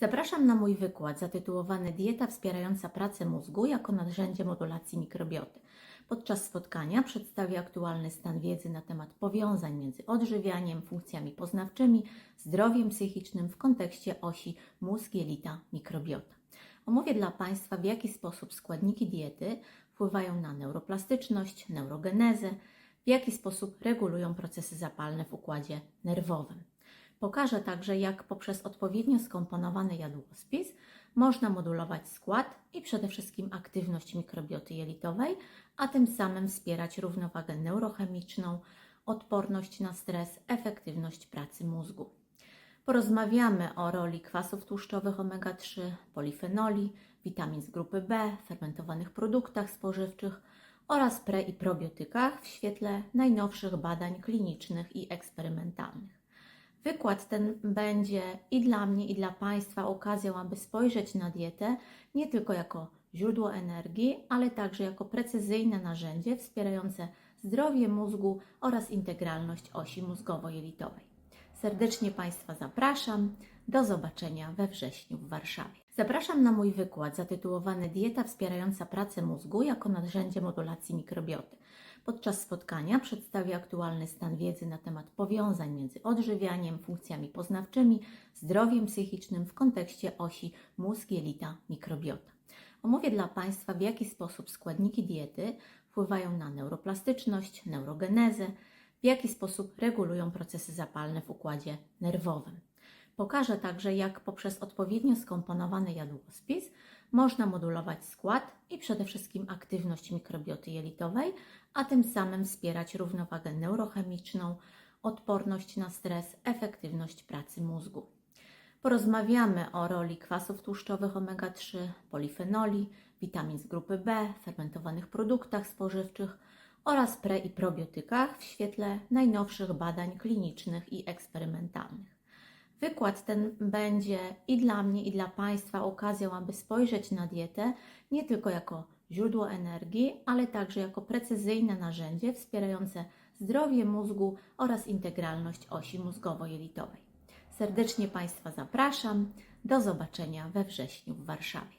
Zapraszam na mój wykład zatytułowany Dieta wspierająca pracę mózgu jako narzędzie modulacji mikrobioty. Podczas spotkania przedstawię aktualny stan wiedzy na temat powiązań między odżywianiem, funkcjami poznawczymi, zdrowiem psychicznym w kontekście osi mózg-jelita-mikrobiota. Omówię dla Państwa, w jaki sposób składniki diety wpływają na neuroplastyczność, neurogenezę, w jaki sposób regulują procesy zapalne w układzie nerwowym. Pokażę także, jak poprzez odpowiednio skomponowany jadłospis można modulować skład i przede wszystkim aktywność mikrobioty jelitowej, a tym samym wspierać równowagę neurochemiczną, odporność na stres, efektywność pracy mózgu. Porozmawiamy o roli kwasów tłuszczowych omega-3, polifenoli, witamin z grupy B, fermentowanych produktach spożywczych oraz pre i probiotykach w świetle najnowszych badań klinicznych i eksperymentalnych. Wykład ten będzie i dla mnie, i dla Państwa okazją, aby spojrzeć na dietę nie tylko jako źródło energii, ale także jako precyzyjne narzędzie wspierające zdrowie mózgu oraz integralność osi mózgowo-jelitowej. Serdecznie Państwa zapraszam. Do zobaczenia we wrześniu w Warszawie. Zapraszam na mój wykład zatytułowany Dieta wspierająca pracę mózgu jako narzędzie modulacji mikrobioty. Podczas spotkania przedstawię aktualny stan wiedzy na temat powiązań między odżywianiem, funkcjami poznawczymi, zdrowiem psychicznym w kontekście osi mózg-jelita-mikrobiota. Omówię dla Państwa, w jaki sposób składniki diety wpływają na neuroplastyczność, neurogenezę, w jaki sposób regulują procesy zapalne w układzie nerwowym. Pokażę także, jak poprzez odpowiednio skomponowany jadłospis można modulować skład i przede wszystkim aktywność mikrobioty jelitowej, a tym samym wspierać równowagę neurochemiczną, odporność na stres, efektywność pracy mózgu. Porozmawiamy o roli kwasów tłuszczowych omega-3, polifenoli, witamin z grupy B, fermentowanych produktach spożywczych oraz pre i probiotykach w świetle najnowszych badań klinicznych i eksperymentalnych. Wykład ten będzie i dla mnie, i dla Państwa okazją, aby spojrzeć na dietę nie tylko jako źródło energii, ale także jako precyzyjne narzędzie wspierające zdrowie mózgu oraz integralność osi mózgowo-jelitowej. Serdecznie Państwa zapraszam. Do zobaczenia we wrześniu w Warszawie.